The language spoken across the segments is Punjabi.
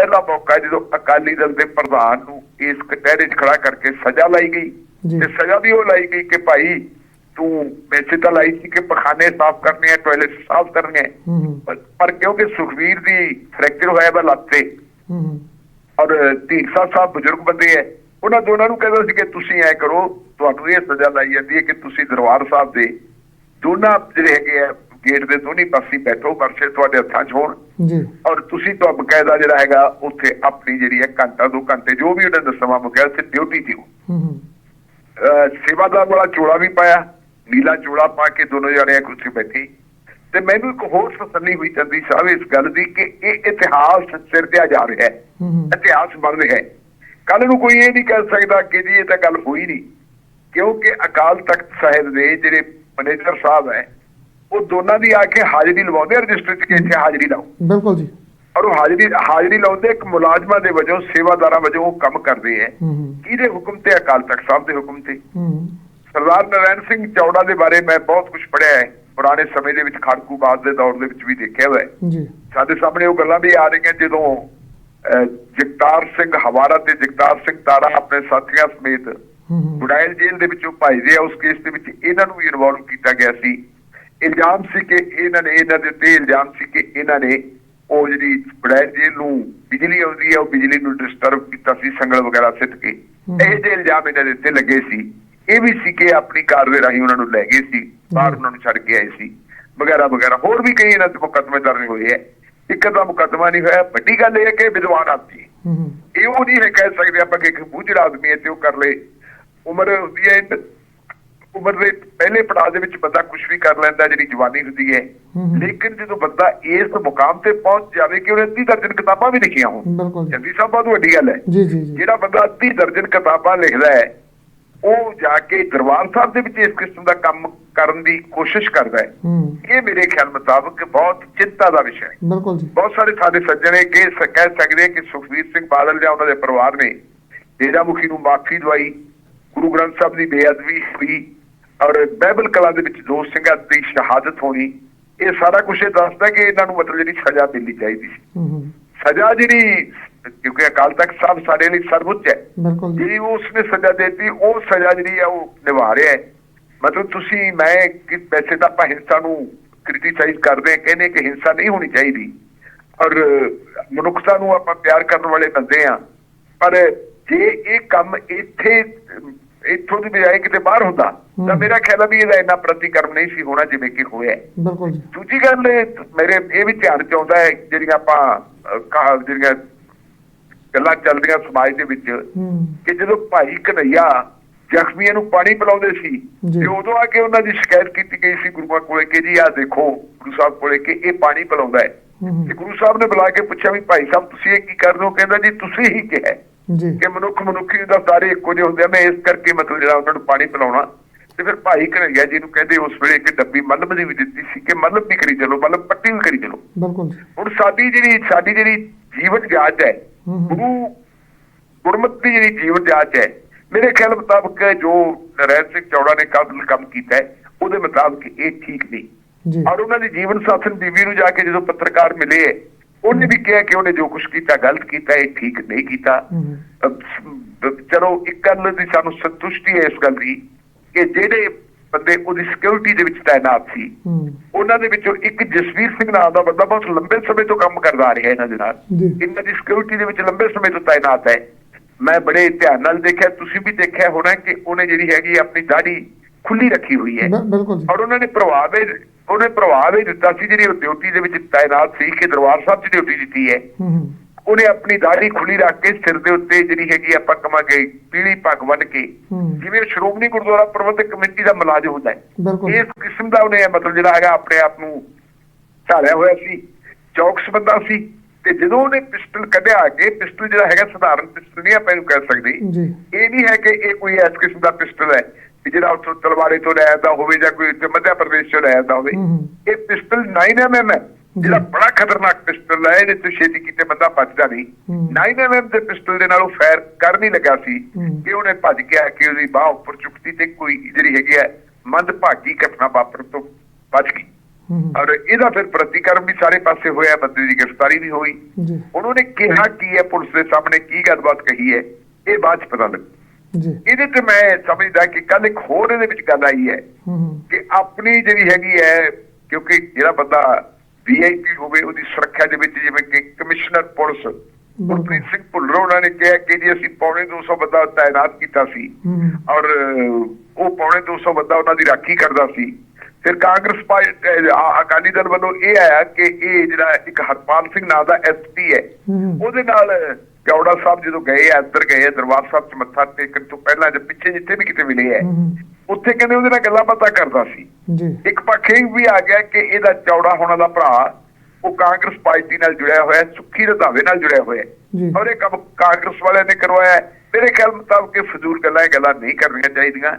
ਪਹਿਲਾ ਮੌਕਾ ਜਦੋਂ ਅਕਾਲੀ ਦਲ ਦੇ ਪ੍ਰਧਾਨ ਨੂੰ ਇਸ ਕਟਹਿਰੇ 'ਚ ਖੜਾ ਕਰਕੇ ਸਜ਼ਾ ਲਾਈ ਗਈ। ਤੇ ਸਜ਼ਾ ਵੀ ਉਹ ਲਾਈ ਗਈ ਕਿ ਭਾਈ ਤੂੰ ਪੈਸੇ ਤਾਂ ਲਾਈ ਸੀ ਕਿ ਪਖਾਨੇ ਸਾਫ਼ ਕਰਨੇ ਆ ਟਾਇਲਟ ਸਾਫ਼ ਕਰਨੇ ਪਰ- ਕਿਉਂਕਿ ਸੁਖਵੀਰ ਦੀ ਫ੍ਰੈਕਚਰ ਹੋਇਆ ਵਾ ਲੱਤ ਤੇ ਔਰ ਢੀਂਡਸਾ ਸਾਹਿਬ ਬਜ਼ੁਰਗ ਬੰਦੇ ਐ ਉਹਨਾਂ ਦੋਨਾਂ ਨੂੰ ਕਹਿੰਦਾ ਸੀ ਕਿ ਤੁਸੀਂ ਐ ਕਰੋ ਤੁਹਾਨੂੰ ਇਹ ਸਜ਼ਾ ਲਾਈ ਜਾਂਦੀ ਹੈ ਕਿ ਤੁਸੀਂ ਦਰਬਾਰ ਸਾਹਿਬ ਦੇ ਦੋਨਾਂ ਜਿਹੜੇ ਹੈਗੇ ਆ ਗੇਟ ਦੇ ਦੋਨੀ ਪਾਸੇ ਬੈਠੋ ਵਰਸੇ ਤੁਹਾਡੇ ਹੱਥਾਂ 'ਚ ਹੋਣ। ਜੀ। ਔਰ ਤੁਸੀਂ ਤਾਂ ਬਕਾਇਦਾ ਜਿਹੜਾ ਹੈਗਾ ਉੱਥੇ ਆਪਣੀ ਜਿਹੜੀ ਹੈ ਘੰਟਾ ਦੋ ਘੰਟੇ ਜੋ ਵੀ ਉਹਨਾਂ ਦਾ ਸਮਾਂ ਮੁਕਿਆ ਉੱਥੇ ਡਿਊਟੀ ਦਿਓ ਹੂੰ। ਸੇਵਾਦਾਰ ਵਾਲਾ ਚੋਲਾ ਵੀ ਪਾਇਆ ਨੀਲਾ ਚੋਲਾ ਪਾ ਕੇ ਦੋਨੋਂ ਜਣੇ ਆ ਕੁਰਸੀ ਬੈਠੀ। ਤੇ ਮੈਨੂੰ ਇੱਕ ਹੋਰ ਤਸੱਲੀ ਹੋਈ ਚੰਦੀ ਸਾਹਿਬ ਇਸ ਗੱਲ ਦੀ ਕਿ ਇਹ ਇਤਿਹਾਸ ਸਿਰਜਿਆ ਜਾ ਰਿਹਾ ਹੂੰ। ਇਤਿਹਾਸ ਬਣ ਰਿਹਾ ਹੈ। ਕੱਲ ਨੂੰ ਕੋਈ ਇਹ ਨਹੀਂ ਕਹਿ ਸਕਦਾ ਕਿ ਜੀ ਇਹ ਤਾਂ ਗੱਲ ਹੋਈ ਨਹੀਂ। ਕਿਉਂਕਿ ਅਕਾਲ ਤਖਤ ਸਾਹਿਬ ਦੇ ਜਿਹੜੇ ਮੈਨੇਜਰ ਸਾਹਿਬ ਹੈ ਉਹ ਦੋਨਾਂ ਦੀ ਆ ਕੇ ਹਾਜ਼ਰੀ ਲਵਾਉਂਦੇ ਆ ਰਜਿਸਟਰ 'ਚ ਕਿ ਇੱਥੇ ਹਾਜ਼ਰੀ ਲਾਓ। ਬਿਲਕੁਲ ਜੀ। ਔਰ ਉਹ ਹਾਜ਼ਰੀ ਹਾਜ਼ਰੀ ਲਾਉਂਦੇ ਇੱਕ ਮੁਲਾਜ਼ਮਾਂ ਦੇ ਵਜੋਂ ਸੇਵਾਦਾਰਾਂ ਵਜੋਂ ਉਹ ਕੰਮ ਕਰਦੇ ਹੂੰ ਕਿਹਦੇ ਹੁਕਮ ਤੇ? ਅਕਾਲ ਤਖਤ ਸਾਹਿਬ ਦੇ ਹੁਕਮ ਤੇ। ਸਰਦਾਰ ਨਰੈਣ ਸਿੰਘ ਚੌੜਾ ਦੇ ਬਾਰੇ ਮੈਂ ਬਹੁਤ ਕੁਝ ਪੜ੍ਹਿਆ ਹੈ। ਪੁਰਾਣੇ ਸਮੇਂ ਦੇ ਵਿੱਚ ਖੜਕੂ ਬਾਦ ਦੇ ਦੌਰ ਦੇ ਵਿੱਚ ਵੀ ਦੇਖਿਆ ਹੋਇਆ ਹੈ। ਜੀ। ਸਾਡੇ ਸਾਹਮਣੇ ਉਹ ਗੱਲਾਂ ਵੀ ਆ ਰਹੀਆਂ ਜਦੋਂ ਜਗਤਾਰ ਸਿੰਘ ਹਵਾਰਾ ਤੇ ਜਗਤਾਰ ਸਿੰਘ ਤਾਰਾ ਆਪਣੇ ਸਾਥੀਆਂ ਸਮੇਤ ਗੁਡਾਇਲ ਜੇਲ੍ਹ ਦੇ ਵਿੱਚੋਂ ਭਜਦੇ ਆ। ਉਸ ਕੇਸ ਦੇ ਵਿੱਚ ਇਹਨਾਂ ਨੂੰ ਵੀ ਇਨਵੋਲਵ ਕੀਤਾ ਗਿਆ ਸੀ। ਇਲਜ਼ਾਮ ਸੀ ਕਿ ਇਹਨਾਂ ਨੇ ਇਹਨਾਂ ਦੇ ਉੱਤੇ ਇਲਜ਼ਾਮ ਸੀ ਕਿ ਇਹਨਾਂ ਨੇ ਉਹ ਜਿਹੜੀ ਗੁਡਾਇਲ ਜੇਲ੍ਹ ਨੂੰ ਬਿਜਲੀ ਆਉਂਦੀ ਹੈ ਉਹ ਬਿਜਲੀ ਨੂੰ ਡਿਸਟਰਬ ਕੀਤਾ ਸੀ ਸੰਗਲ ਵਗੈਰਾ ਸਿੱਟ ਕੇ। ਇਹ ਜਿਹੇ ਇਲਜ਼ਾਮ ਇਹਨਾਂ ਦੇ ਉੱਤੇ ਲੱਗੇ ਸੀ। ਇਹ ਵੀ ਸੀ ਕਿ ਆਪਣੀ ਕਾਰ ਦੇ ਰਾਹੀਂ ਉਹਨਾਂ ਨੂੰ ਲੈ ਗਏ ਸੀ ਬਾਹਰ ਉਹਨਾਂ ਨੂੰ ਛੱਡ ਕੇ ਆਏ ਸੀ ਵਗੈਰਾ ਵਗੈਰਾ। ਹੋਰ ਵੀ ਕਈ ਇਹਨਾਂ ਤੇ ਮੁਕੱਦਮੇ ਦਰਜ ਹੋਏ ਹੈ। ਇੱਕ ਦਾ ਮੁਕੱਦਮਾ ਨਹੀਂ ਹੋਇਆ ਵੱਡੀ ਗੱਲ ਇਹ ਹੈ ਕਿ ਵਿਦਵਾਨ ਆਦਮੀ ਇਹ ਉਹ ਨਹੀਂ ਹੈ ਕਹਿ ਸਕਦੇ ਆਪਾਂ ਕਿ ਇੱਕ ਬੁੱਝੜਾ ਆਦਮੀ ਹੈ ਤੇ ਉਹ ਕਰ ਲੇ ਉਮਰ ਹੁੰਦੀ ਹੈ ਉਮਰ ਦੇ ਪਹਿਲੇ ਪੜਾਅ ਦੇ ਵਿੱਚ ਬੰਦਾ ਕੁਝ ਵੀ ਕਰ ਲੈਂਦਾ ਜਿਹੜੀ ਜਵਾਨੀ ਹੁੰਦੀ ਹੈ। ਲੇਕਿਨ ਜਦੋਂ ਬੰਦਾ ਇਸ ਮੁਕਾਮ ਤੇ ਪਹੁੰਚ ਜਾਵੇ ਕਿ ਉਹਨੇ ਅੱਧੀ ਦਰਜਨ ਕਿਤਾਬਾਂ ਵੀ ਲਿਖੀਆਂ ਹੋਣ। ਜੰਦੀ ਸਾਹਿਬ ਬਹੁਤ ਵੱਡੀ ਗੱਲ ਹੈ। ਜਿਹੜਾ ਬੰਦਾ ਅੱਧੀ ਦਰਜਨ ਕਿਤਾਬਾਂ ਲਿਖਦਾ ਹੈ ਉਹ ਜਾ ਕੇ ਦਰਬਾਰ ਸਾਹਿਬ ਦੇ ਵਿੱਚ ਇਸ ਕਿਸਮ ਦਾ ਕੰਮ ਕਰਨ ਦੀ ਕੋਸ਼ਿਸ਼ ਕਰਦਾ ਹੈ। ਇਹ ਮੇਰੇ ਖਿਆਲ ਮੁਤਾਬਕ ਬਹੁਤ ਚਿੰਤਾ ਦਾ ਵਿਸ਼ਾ ਹੈ। ਬਿਲਕੁਲ ਜੀ। ਬਹੁਤ ਸਾਰੇ ਸਾਡੇ ਸੱਜਣੇ ਕਿ ਕਹਿ ਸਕਦੇ ਕਿ ਸੁਖਵੀਰ ਸਿੰਘ ਬਾਦਲ ਜਾਂ ਉਹਨਾਂ ਦੇ ਪਰਿਵਾਰ ਨੇ ਡੇਰਾ ਮੁਖੀ ਨੂੰ ਮਾਫੀ ਦਵਾਈ ਗੁਰੂ ਗ੍ਰੰਥ ਸਾਹਿਬ ਦੀ ਬੇਅਦਬੀ ਹੋਈ। ਔਰ ਬਾਈਬਲ ਕਲਾ ਦੇ ਵਿੱਚ ਦੋ ਸਿੰਘਾਂ ਦੀ ਸ਼ਹਾਦਤ ਹੋਣੀ ਇਹ ਸਾਰਾ ਕੁਝ ਇਹ ਦੱਸਦਾ ਕਿ ਇਹਨਾਂ ਨੂੰ ਮਤਲਬ ਜਿਹੜੀ ਸਜ਼ਾ ਮਿਲਣੀ ਚਾਹੀਦੀ ਸੀ। ਸਜ਼ਾ ਜਿਹੜੀ ਕਿਉਂਕਿ ਅਕਾਲ ਤਖਤ ਸਾਹਿਬ ਸਾਡੇ ਲਈ ਸਰਵਉੱਚ ਹੈ। ਜੀ। ਜਿਹੜੀ ਉਸਨੇ ਸਜ਼ਾ ਦਿੱਤੀ ਉਹ ਸਜ਼ਾ ਜਿਹੜੀ ਆ ਉਹ ਨਿਭਾ ਰਿਹਾ ਹੈ। ਮਤਲਬ ਤੁਸੀਂ ਮੈਂ ਕਿ ਵੈਸੇ ਤਾਂ ਆਪਾਂ ਹਿੰਸਾ ਨੂੰ ਕ੍ਰਿਟੀਸਾਈਜ਼ ਕਰਦੇ ਕਹਿੰਦੇ ਕਿ ਹਿੰਸਾ ਨਹੀਂ ਹੋਣੀ ਚਾਹੀਦੀ। ਔਰ ਮਨੁੱਖਤਾ ਨੂੰ ਆਪਾਂ ਪਿਆਰ ਕਰਨ ਵਾਲੇ ਬੰਦੇ ਆ ਪਰ ਜੇ ਇਹ ਕੰਮ ਇੱਥੇ ਇੱਥੋਂ ਦੀ ਬਜਾਏ ਕਿਤੇ ਬਾਹਰ ਹੁੰਦਾ। ਤਾਂ। ਮੇਰਾ ਖਿਆਲ ਆ ਵੀ ਇਹਦਾ ਇੰਨਾ ਪ੍ਰਤੀਕਰਮ ਨਹੀਂ ਸੀ ਹੋਣਾ ਜਿਵੇਂ ਕਿ ਹੋਇਆ। ਬਿਲਕੁਲ ਜੀ। ਦੂਜੀ ਗੱਲ ਮੇਰੇ ਇਹ ਵੀ ਧਿਆਨ ਚ ਆਉਂਦਾ ਹੈ ਜਿਹੜੀਆਂ ਆਪਾਂ ਜਿਹੜੀਆਂ ਗੱਲਾਂ ਚੱਲਦੀਆਂ ਸਮਾਜ ਦੇ ਵਿੱਚ ਕਿ ਜਦੋਂ ਭਾਈ ਕਨਈਆ ਜ਼ਖਮੀਆਂ ਨੂੰ ਪਾਣੀ ਪਿਲਾਉਂਦੇ ਸੀ। ਤੇ ਉਦੋਂ ਆ ਕੇ ਉਹਨਾਂ ਦੀ ਸ਼ਿਕਾਇਤ ਕੀਤੀ ਗਈ ਸੀ ਗੁਰੂਆਂ ਕੋਲੇ ਕਿ ਜੀ ਆਹ ਦੇਖੋ ਗੁਰੂ ਸਾਹਿਬ ਕੋਲੇ ਕਿ ਇਹ ਪਾਣੀ ਪਿਲਾਉਂਦਾ ਹੈ। ਤੇ ਗੁਰੂ ਸਾਹਿਬ ਨੇ ਬੁਲਾ ਕੇ ਪੁੱਛਿਆ ਵੀ ਭਾਈ ਸਾਹਿਬ ਤੁਸੀਂ ਇਹ ਕੀ ਕਰਦੇ ਹੋ? ਕਹਿੰਦਾ ਜੀ ਤੁਸੀਂ ਹੀ ਕਿਹਾ ਜੀ। ਕਿ ਮਨੁੱਖ ਮਨੁੱਖੀ ਦਾ ਸਾਰੇ ਇੱਕੋ ਜਿਹੇ ਹੁੰਦੇ ਆ। ਮੈਂ ਇਸ ਕਰਕੇ ਮਤਲਬ ਜਿਹੜਾ ਉਹਨਾਂ ਨੂੰ ਪਾਣੀ ਪਿਲਾਉਣਾ ਤੇ ਫਿਰ ਭਾਈ ਕਨਈਆ ਜੀ ਨੂੰ ਕਹਿੰਦੇ ਉਸ ਵੇਲੇ ਇੱਕ ਡੱਬੀ ਮੱਲਮ ਦੀ ਵੀ ਦਿੱਤੀ ਸੀ ਕਿ ਮੱਲਮ ਵੀ ਕਰੀ ਚਲੋ ਮੱਲਮ ਪੱਟੀ ਵੀ ਕਰੀ ਚਲੋ। ਬਿਲਕੁਲ ਹੁਣ ਸਾਡੀ ਜਿਹੜੀ ਸਾਡੀ ਜਿਹੜੀ ਜੀਵਨ ਜਾਂਚ ਹੈ ਗੁਰੂ ਗੁਰਮਤਿ ਦੀ ਜਿਹੜੀ ਜੀਵਨ ਜਾਂਚ ਹੈ ਮੇਰੇ ਖਿਆਲ ਮੁਤਾਬਕ ਜੋ ਨਰੈਣ ਸਿੰਘ ਚੌੜਾ ਨੇ ਕੰਮ ਕੰਮ ਕੀਤਾ ਹੈ ਉਹਦੇ ਮੁਤਾਬਕ ਇਹ ਠੀਕ ਨਹੀਂ। ਜੀ। ਔਰ ਉਹਨਾਂ ਦੀ ਜੀਵਨ ਸਾਥਣ ਬੀਬੀ ਨੂੰ ਜਾ ਕੇ ਜਦੋਂ ਪੱਤਰਕਾਰ ਮਿਲੇ ਉਹਨੇ ਵੀ ਕਿਹਾ ਕਿ ਉਹਨੇ ਜੋ ਕੁਝ ਕੀਤਾ ਗਲਤ ਕੀਤਾ ਇਹ ਠੀਕ ਨਹੀਂ ਕੀਤਾ। ਚਲੋ ਇੱਕ ਗੱਲ ਦੀ ਸਾਨੂੰ ਸੰਤੁਸ਼ਟੀ ਹੈ ਇਸ ਗੱਲ ਦੀ ਕਿ ਜਿਹੜੇ ਬੰਦੇ ਉਹਦੀ ਸਿਕਿਉਰਿਟੀ ਦੇ ਵਿੱਚ ਤਾਇਨਾਤ ਸੀ ਉਹਨਾਂ ਦੇ ਵਿੱਚੋਂ ਇੱਕ ਜਸਵੀਰ ਸਿੰਘ ਨਾਮ ਦਾ ਬੰਦਾ ਬਹੁਤ ਲੰਬੇ ਸਮੇਂ ਤੋਂ ਕੰਮ ਕਰਦਾ ਆ ਰਿਹਾ ਇਹਨਾਂ ਦੇ ਨਾਲ। ਇਹਨਾਂ ਦੀ ਸਿਕਿਉਰਿਟੀ ਦੇ ਵਿੱਚ ਲੰਬੇ ਸਮੇਂ ਤੋਂ ਤਾਇਨਾਤ ਹੈ। ਮੈਂ ਬੜੇ ਧਿਆਨ ਨਾਲ ਦੇਖਿਆ ਤੁਸੀਂ ਵੀ ਦੇਖਿਆ ਹੋਣਾ ਕਿ ਉਹਨੇ ਜਿਹੜੀ ਹੈਗੀ ਆਪਣੀ ਦਾੜੀ ਖੁੱਲੀ ਰੱਖੀ ਹੋਈ ਹੈ। ਬਿ- ਬਿਲਕੁਲ ਜੀ। ਔਰ ਉਹਨਾਂ ਨੇ ਪ੍ਰਭਾਵ ਇਹ ਉਹਨੇ ਪ੍ਰਭਾਵ ਇਹ ਦਿੱਤਾ ਸੀ ਜਿਹੜੀ ਉਹ ਡਿਊਟੀ ਦੇ ਵਿੱਚ ਤਾਇਨਾਤ ਸੀ ਕਿ ਦਰਬਾਰ ਸਾਹਿਬ 'ਚ ਡਿਊਟੀ ਦਿੱਤੀ ਹੈ। ਉਹਨੇ ਆਪਣੀ ਦਾੜੀ ਖੁੱਲੀ ਰੱਖ ਕੇ ਸਿਰ ਦੇ ਉੱਤੇ ਜਿਹੜੀ ਹੈਗੀ ਆਪਾਂ ਕਵਾਂਗੇ ਪੀਲੀ ਪੱਗ ਬੰਨ੍ਹ ਕੇ ਜਿਵੇਂ ਸ਼੍ਰੋਮਣੀ ਗੁਰਦੁਆਰਾ ਪ੍ਰਬੰਧਕ ਕਮੇਟੀ ਦਾ ਮੁਲਾਜ਼ਮ ਹੁੰਦਾ ਹੈ। ਇਸ ਕਿਸਮ ਦਾ ਉਹਨੇ ਮਤਲਬ ਜਿਹੜਾ ਹੈਗਾ ਆਪਣੇ ਆਪ ਨੂੰ ਢਾਲਿਆ ਹੋਇਆ ਸੀ ਚੌਕਸ ਬੰਦਾ ਸੀ। ਤੇ ਜਦੋਂ ਉਹਨੇ ਪਿਸਟਲ ਕੱਢਿਆ ਕੇ ਪਿਸਟਲ ਜਿਹੜਾ ਹੈਗਾ ਸਧਾਰਨ ਪਿਸਟਲ ਨਹੀਂ ਆਪਾਂ ਇਹਨੂੰ ਕਹਿ ਸਕਦੇ। ਇਹ ਨਹੀਂ ਹੈ ਕਿ ਇਹ ਕੋਈ ਇਸ ਕਿਸਮ ਦਾ ਪਿਸਟਲ ਹੈ। ਕਿ ਜਿਹੜਾ ਉੱਥੋਂ ਤਲਵਾਰੇ ਤੋਂ ਲੈ ਆਉਂਦਾ ਹੋਵੇ ਜਾਂ ਕੋਈ ਇੱਥੇ ਮੱਧ ਪ੍ਰਦੇਸ਼ ਤੋਂ ਲੈ ਆਉਂਦਾ ਹੋਵੇ ਇਹ ਪਿਸਟਲ 9mm ਹੈ। ਜਿਹੜਾ ਬੜਾ ਖਤਰਨਾਕ ਪਿਸਟਲ ਹੈ ਇਹਦੇ ਤੋਂ ਛੇਤੀ ਕਿਤੇ ਬੰਦਾ ਬਚਦਾ ਨਹੀਂ। ਹੂੰ। 9mm ਦੇ ਪਿਸਟਲ ਦੇ ਨਾਲ ਉਹ ਫਾਇਰ ਕਰ ਨਹੀਂ ਲੱਗਾ ਸੀ। ਕਿ ਉਹਨੇ ਭੱਜ ਕੇ ਆ ਕੇ ਉਹਦੀ ਬਾਹ ਉੱਪਰ ਚੁੱਕਤੀ ਤੇ ਕੋਈ ਜਿਹੜੀ ਹੈਗੀ ਹੈ ਮੰਦਭਾਗੀ ਘਟਨਾ ਵਾਪਰਨ ਤੋਂ ਬਚ ਗਈ। ਔਰ ਇਹਦਾ ਫਿਰ ਪ੍ਰਤੀਕਰਮ ਵੀ ਸਾਰੇ ਪਾਸੇ ਹੋਇਆ ਬੰਦੇ ਦੀ ਗ੍ਰਿਫਤਾਰੀ ਵੀ ਹੋਈ। ਉਹਨਾਂ ਨੇ ਕਿਹਾ ਕੀ ਹੈ ਪੁਲਿਸ ਦੇ ਸਾਹਮਣੇ ਕੀ ਗੱਲਬਾਤ ਕਹੀ ਹੈ ਇਹ ਬਾਅਦ ਚ ਪਤਾ ਲੱਗ। ਇਹਦੇ ਤੇ ਮੈਂ ਸਮਝਦਾ ਕਿ ਕੱਲ ਇੱਕ ਹੋਰ ਇਹਦੇ ਵਿੱਚ ਗੱਲ ਆਈ ਹੈ ਕਿ ਆਪਣੀ ਜਿਹੜੀ ਹੈਗੀ ਹੈ ਕਿਉਂਕਿ ਜਿਹੜਾ ਬੰਦਾ ਵੀਆਈਪੀ ਹੋਵੇ ਉਹਦੀ ਸੁਰੱਖਿਆ ਦੇ ਵਿੱਚ ਜਿਵੇਂ ਕਿ ਕਮਿਸ਼ਨਰ ਪੁਲਿਸ ਗੁਰਪ੍ਰੀਤ ਸਿੰਘ ਭੁੱਲਰ ਉਹਨਾਂ ਨੇ ਕਿਹਾ ਕਿ ਜੀ ਅਸੀਂ ਪੌਣੇ 200 ਬੰਦਾ ਤਾਇਨਾਤ ਕੀਤਾ ਸੀ ਔਰ ਉਹ ਪੌਣੇ 200 ਬੰਦਾ ਉਹਨਾਂ ਦੀ ਰਾਖੀ ਕਰਦਾ ਸੀ। ਫਿਰ ਕਾਂਗਰਸ ਅਕਾਲੀ ਦਲ ਵੱਲੋਂ ਇਹ ਆਇਆ ਕਿ ਇਹ ਜਿਹੜਾ ਇੱਕ ਹਰਪਾਲ ਸਿੰਘ ਨਾਂ ਦਾ ਐਸਪੀ ਹੂੰ। ਉਹਦੇ ਨਾਲ ਚੌੜਾ ਸਾਹਿਬ ਜਦੋਂ ਗਏ ਆ ਅੰਦਰ ਗਏ ਦਰਬਾਰ ਸਾਹਿਬ ਚ ਮੱਥਾ ਟੇਕਣ ਤੋਂ ਪਹਿਲਾਂ ਜਾਂ ਪਿੱਛੇ ਜਿੱਥੇ ਵੀ ਕਿਤੇ ਮਿਲੇ ਆ ਹੂੰ ਉੱਥੇ ਕਹਿੰਦੇ ਉਹਦੇ ਨਾਲ ਗੱਲਾਂ ਬਾਤਾਂ ਕਰਦਾ ਸੀ। ਜੀ। ਇੱਕ ਪੱਖ ਇਹ ਵੀ ਆ ਗਿਆ ਕਿ ਇਹਦਾ ਚੌੜਾ ਹੋਣਾ ਦਾ ਭਰਾ ਉਹ ਕਾਂਗਰਸ ਪਾਰਟੀ ਨਾਲ ਜੁੜਿਆ ਹੋਇਆ ਸੁੱਖੀ ਰਧਾਵੇ ਨਾਲ ਜੁੜਿਆ ਹੋਇਆ। ਔਰ ਇਹ ਕੰਮ ਕਾਂਗਰਸ ਵਾਲਿਆਂ ਨੇ ਕਰਵਾਇਆ। ਮੇਰੇ ਖਿਆਲ ਮੁਤਾਬਕ ਇਹ ਫਜ਼ੂਲ ਗੱਲਾਂ ਇਹ ਗੱਲਾਂ ਨਹੀਂ ਕਰਨੀਆਂ ਚਾਹੀਦੀਆਂ।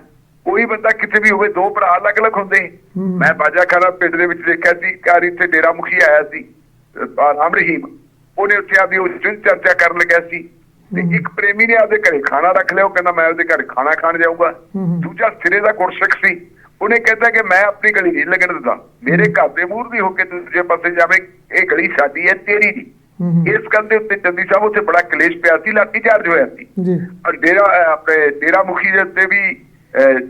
ਕੋਈ ਬੰਦਾ ਕਿਤੇ ਵੀ ਹੋਵੇ ਦੋ ਭਰਾ ਅਲੱਗ-ਅਲੱਗ ਹੁੰਦੇ। ਮੈਂ ਬਾਜਾ ਖਾਨਾ ਪਿੰਡ ਦੇ ਵਿੱਚ ਦੇਖਿਆ ਸੀ ਕਾਰ ਇੱਥੇ ਡੇਰਾ ਮੁਖੀ ਆਇਆ ਸੀ ਰਾਮ ਰਹੀਮ। ਉਹਨੇ ਉੱਥੇ ਆਦੀ ਉਹ ਚਰਚਾ ਕਰਨ ਲੱਗਿਆ ਸੀ। ਤੇ। ਇੱਕ ਪ੍ਰੇਮੀ ਨੇ ਆਪਦੇ ਘਰੇ ਖਾਣਾ ਰੱਖ ਲਿਆ ਉਹ ਕਹਿੰਦਾ ਮੈਂ ਉਹਦੇ ਘਰ ਖਾਣਾ ਖਾਣ ਜਾਊਂਗਾ। ਦੂਜਾ ਸਿਰੇ ਦਾ ਗੁਰਸਿੱਖ ਸੀ। ਉਹਨੇ ਕਹਿੰਦਾ ਕਿ ਮੈਂ ਆਪਣੀ ਗਲੀ ਨਹੀਂ ਲੱਗਣ ਦਿੰਦਾ। ਮੇਰੇ ਘਰ ਦੇ ਮੂਹਰ ਦੀ ਹੋ ਕੇ ਦੂਜੇ ਪਾਸੇ ਜਾਵੇ ਇਹ ਗਲੀ ਸਾਡੀ ਹੈ ਤੇਰੀ ਹੂੰ ਇਸ ਗੱਲ ਦੇ ਉੱਤੇ ਚੰਦੀ ਸਾਹਿਬ ਉੱਥੇ ਬੜਾ ਕਲੇਸ਼ ਪਿਆ ਸੀ ਲਾਠੀ ਚਾਰਜ ਹੋਇਆ ਸੀ। ਜੀ। ਔਰ ਡੇਰਾ ਆਪਣੇ ਡੇਰਾ ਮੁਖੀ ਦੇ ਉੱਤੇ ਵੀ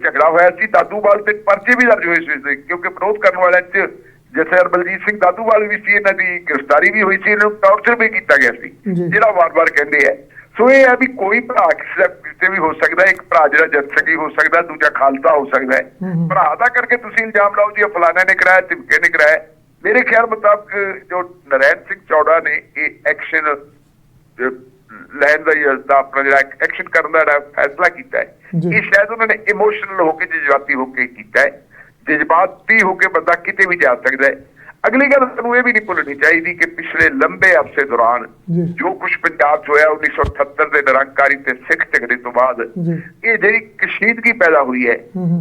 ਝਗੜਾ ਹੋਇਆ ਸੀ। ਦਾਦੂਵਾਲ ਤੇ ਪਰਚੇ ਵੀ ਦਰਜ ਹੋਏ ਸੀ ਦੇ, ਕਿਉਂਕਿ ਵਿਰੋਧ ਕਰਨ ਵਾਲਿਆਂ 'ਚ ਜਥੇਦਾਰ ਬਲਜੀਤ ਸਿੰਘ ਦਾਦੂਵਾਲ ਵੀ ਸੀ ਇਹਨਾਂ ਦੀ ਗ੍ਰਿਫਤਾਰੀ ਵੀ ਹੋਈ ਸੀ ਇਹਨਾਂ ਨੂੰ ਟੌਰਚਰ ਵੀ ਕੀਤਾ ਗਿਆ ਸੀ। ਜਿਹੜਾ ਵਾਰ-ਵਾਰ ਕਹਿੰਦੇ ਆ ਸੋ ਇਹ ਹੈ ਵੀ ਕੋਈ ਭਰਾ ਕਿਸੇ ਵੀ ਹੋ ਸਕਦਾ। ਇੱਕ ਭਰਾ ਜਿਹੜਾ ਜਨਸਕੀ ਹੋ ਸਕਦਾ ਦੂਜਾ ਖਾਲਸਾ ਹੋ ਸਕਦਾ ਹੈ। ਭਰਾ ਦਾ ਕਰਕੇ ਤੁਸੀਂ ਇਲਜ਼ਾਮ ਲਾਓ ਜੀ ਫਲਾਣਾ ਨੇ ਕਰਾਇਆ ਧਮਕੇ ਨੇ ਕਰਾਇਆ ਮੇਰੇ ਖਿਆਲ ਮੁਤਾਬਕ ਜੋ ਨਰੈਣ ਸਿੰਘ ਚੌੜਾ ਨੇ ਇਹ ਐਕਸ਼ਨ ਲੈਣ ਦਾ ਜਾਂ ਦਾ ਆਪਣਾ ਜਿਹੜਾ ਐਕਸ਼ਨ ਕਰਨ ਦਾ ਜਿਹੜਾ ਫੈਸਲਾ ਕੀਤਾ ਹੈ। ਇਹ ਸ਼ਾਇਦ ਉਹਨਾਂ ਨੇ ਇਮੋਸ਼ਨਲ ਹੋ ਕੇ ਜਜ਼ਬਾਤੀ ਹੋ ਕੇ ਕੀਤਾ ਹੈ ਜਜ਼ਬਾਤੀ ਹੋ ਕੇ ਬੰਦਾ ਕਿਤੇ ਵੀ ਜਾ ਸਕਦਾ ਹੈ। ਅਗਲੀ ਗੱਲ ਤੁਹਾਨੂੰ ਇਹ ਵੀ ਨਹੀਂ ਭੁੱਲਣੀ ਚਾਹੀਦੀ ਕਿ ਪਿਛਲੇ ਲੰਬੇ ਅਰਸੇ ਦੌਰਾਨ ਜੀ। ਕੁਝ ਪੰਜਾਬ 'ਚ ਹੋਇਆ 1978 ਦੇ ਨਿਰੰਕਾਰੀ ਤੇ ਸਿੱਖ ਝਗੜੇ ਤੋਂ ਬਾਅਦ ਇਹ ਜਿਹੜੀ ਕਸ਼ੀਦਗੀ ਪੈਦਾ ਹੋਈ ਹੈ।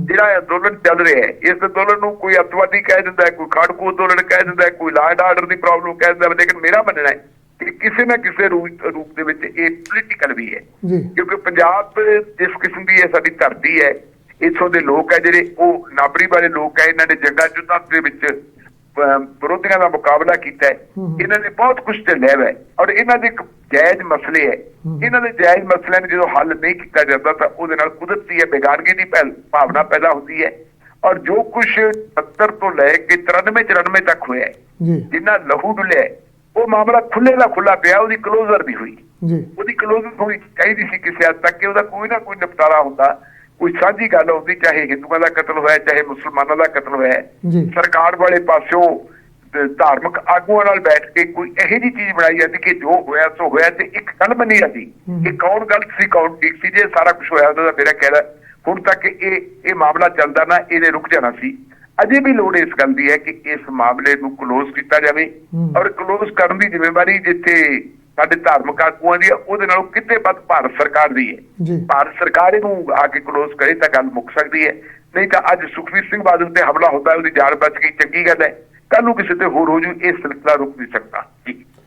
ਜਿਹੜਾ ਇਹ ਅੰਦੋਲਨ ਚੱਲ ਰਿਹਾ ਹੈ ਇਸ ਅੰਦੋਲਨ ਨੂੰ ਕੋਈ ਅੱਤਵਾਦੀ ਕਹਿ ਦਿੰਦਾ ਹੈ ਕੋਈ ਖਾੜਕੂ ਅੰਦੋਲਨ ਕਹਿ ਦਿੰਦਾ ਹੈ ਕੋਈ ਲਾਅ ਆਰਡਰ ਦੀ ਪ੍ਰੋਬਲਮ ਕਹਿ ਦਿੰਦਾ ਹੈ। ਲੇਕਿਨ ਮੇਰਾ ਮੰਨਣਾ ਹੈ ਕਿ ਕਿਸੇ ਨਾ ਕਿਸੇ ਰੂਪ ਦੇ ਵਿੱਚ ਇਹ ਪੋਲੀਟੀਕਲ ਵੀ ਹੈ। ਕਿਉਂਕਿ ਪੰਜਾਬ ਜਿਸ ਕਿਸਮ ਦੀ ਹੈ ਸਾਡੀ ਧਰਤੀ ਹੈ। ਇੱਥੋਂ ਦੇ ਲੋਕ ਹੈ ਜਿਹੜੇ ਉਹ ਨਾਬਰੀ ਵਾਲੇ ਲੋਕ ਹੈ ਇਹਨਾਂ ਨੇ ਜੰਗਾਂ ਜੁੱਧਾਂ ਦੇ ਵਿੱਚ ਵਿਰੋਧੀਆਂ ਦਾ ਮੁਕਾਬਲਾ ਕੀਤਾ। ਇਹਨਾਂ ਨੇ ਬਹੁਤ ਕੁਝ ਤੇ ਲੈ ਹੈ। ਔਰ ਇਹਨਾਂ ਦੇ ਇੱਕ ਜਾਇਜ਼ ਮਸਲੇ ਹੈ। ਇਹਨਾਂ ਦੇ ਜਾਇਜ਼ ਮਸਲਿਆਂ ਨੂੰ ਜਦੋਂ ਹੱਲ ਨਹੀਂ ਕੀਤਾ ਜਾਂਦਾ ਤਾਂ ਉਹਦੇ ਨਾਲ ਕੁਦਰਤੀ ਹੈ ਬੇਗਾਨਗੀ ਦੀ ਭਾਵਨਾ ਪੈਦਾ ਹੁੰਦੀ ਹੈ। ਔਰ ਜੋ ਕੁਝ 70 ਤੋਂ ਲੈ ਕੇ 93 94 ਤੱਕ ਹੋਇਆ ਹੈ, ਜੀ। ਜਿੰਨਾ ਲਹੂ ਡੁੱਲਿਆ ਉਹ ਮਾਮਲਾ ਖੁੱਲੇ ਦਾ ਖੁੱਲਾ ਪਿਆ ਉਹਦੀ ਕਲੋਜ਼ਰ ਵੀ ਹੋਈ। ਜੀ। ਉਹਦੀ ਕਲੋਜ਼ ਹੋਣੀ ਚਾਹੀਦੀ ਸੀ ਕਿਸੇ ਹੱਦ ਤੱਕ ਕਿ ਉਹਦਾ ਕੋਈ ਨਾ ਕੋਈ ਨਿਪਟਾਰਾ ਹੁੰਦਾ। ਕੋਈ ਸਾਂਝੀ ਗੱਲ ਹੁੰਦੀ ਚਾਹੇ ਹਿੰਦੂਆਂ ਦਾ ਕਤਲ ਹੋਇਆ ਚਾਹੇ ਮੁਸਲਮਾਨਾਂ ਦਾ ਕਤਲ ਹੋਇਆ ਜੀ ਸਰਕਾਰ ਵਾਲੇ ਪਾਸਿਓਂ ਧਾਰਮਿਕ ਆਗੂਆਂ ਨਾਲ ਬੈਠ ਕੇ ਕੋਈ ਇਹੋ ਜਿਹੀ ਚੀਜ਼ ਬਣਾਈ ਜਾਂਦੀ ਕਿ ਜੋ ਹੋਇਆ ਸੋ ਹੋਇਆ ਤੇ ਇੱਕ ਗੱਲ ਮੰਨੀ ਜਾਂਦੀ। ਕਿ ਕੌਣ ਗਲਤ ਸੀ ਕੌਣ ਠੀਕ ਸੀ ਜੇ ਸਾਰਾ ਕੁਝ ਹੋਇਆ ਉਹਦਾ ਮੇਰਾ ਕਹਿਣਾ ਹੁਣ ਤੱਕ ਇਹ ਇਹ ਮਾਮਲਾ ਚੱਲਦਾ ਨਾ ਇਹਨੇ ਰੁਕ ਜਾਣਾ ਸੀ ਅਜੇ ਵੀ ਲੋੜ ਇਸ ਗੱਲ ਦੀ ਹੈ ਕਿ ਇਸ ਮਾਮਲੇ ਨੂੰ ਕਲੋਜ਼ ਕੀਤਾ ਜਾਵੇ। ਔਰ ਕਲੋਜ਼ ਕਰਨ ਦੀ ਜ਼ਿੰਮੇਵਾਰੀ ਜਿੱਥੇ ਸਾਡੇ ਧਾਰਮਿਕ ਆਗੂਆਂ ਦੀ ਉਹਦੇ ਨਾਲੋਂ ਕਿਤੇ ਵੱਧ ਭਾਰਤ ਸਰਕਾਰ ਦੀ ਹੈ। ਭਾਰਤ ਸਰਕਾਰ ਇਹਨੂੰ ਆ ਕੇ ਕਲੋਜ਼ ਕਰੇ ਤਾਂ ਗੱਲ ਮੁੱਕ ਸਕਦੀ ਹੈ। ਨਹੀਂ ਤਾਂ ਅੱਜ ਸੁਖਵੀਰ ਸਿੰਘ ਬਾਦਲ ਤੇ ਹਮਲਾ ਹੁੰਦਾ ਉਹਦੀ ਜਾਨ ਬਚ ਗਈ ਚੰਗੀ ਗੱਲ ਹੈ। ਕੱਲ ਨੂੰ ਕਿਸੇ ਤੇ ਹੋਰ ਹੋ ਜੂ ਇਹ ਸਿਲਸਿਲਾ ਰੁਕ ਨਹੀਂ ਸਕਦਾ। ਜੀ।